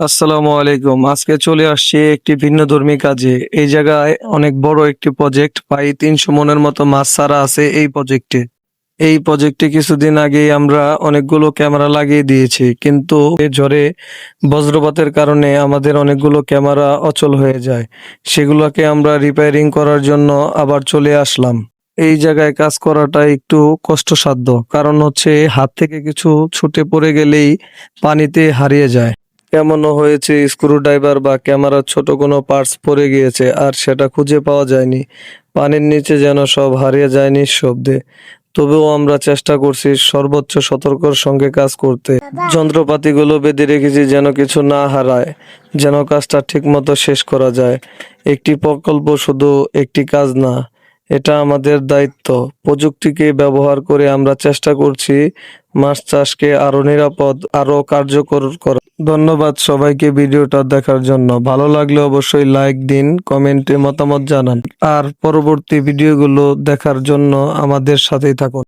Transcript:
আসসালামু আলাইকুম। আজকে চলে আসছি একটি ভিন্ন ধর্মী কাজে। এই জায়গায় অনেক বড় একটি প্রজেক্ট প্রায় তিনশো মনের মতো মাছ ছাড়া আছে এই প্রজেক্টে এই প্রজেক্টে কিছুদিন আগেই আমরা অনেকগুলো ক্যামেরা লাগিয়ে দিয়েছি, কিন্তু ঝড়ে বজ্রপাতের কারণে আমাদের অনেকগুলো ক্যামেরা অচল হয়ে যায়। সেগুলোকে আমরা রিপেয়ারিং করার জন্য আবার চলে আসলাম। এই জায়গায় কাজ করাটা একটু কষ্টসাধ্য, কারণ হচ্ছে হাত থেকে কিছু ছুটে পড়ে গেলেই পানিতে হারিয়ে যায়। এমনও হয়েছে স্ক্রু ড্রাইভার বা ক্যামেরার ছোট কোনো পার্টস পড়ে গিয়েছে আর সেটা খুঁজে পাওয়া যায়নি। পানির নিচে যেন সব হারিয়ে যায় নিঃশব্দে। তবুও আমরা চেষ্টা করছি সর্বোচ্চ সতর্কর সঙ্গে কাজ করতে। যন্ত্রপাতিগুলো বেঁধে রেখেছি যেন কিছু না হারায় যেন কাজটা ঠিকমতো শেষ করা যায়। একটি প্রকল্প শুধু একটি কাজ না এটা আমাদের দায়িত্ব। প্রযুক্তিকে ব্যবহার করে আমরা চেষ্টা করছি মাছ চাষকে আরও নিরাপদ, আরও কার্যকর করা। ধন্যবাদ সবাইকে ভিডিওটা দেখার জন্য। ভালো লাগলে অবশ্যই লাইক দিন, কমেন্টে মতামত জানান। আর পরবর্তী ভিডিওগুলো দেখার জন্য আমাদের সাথেই থাকুন।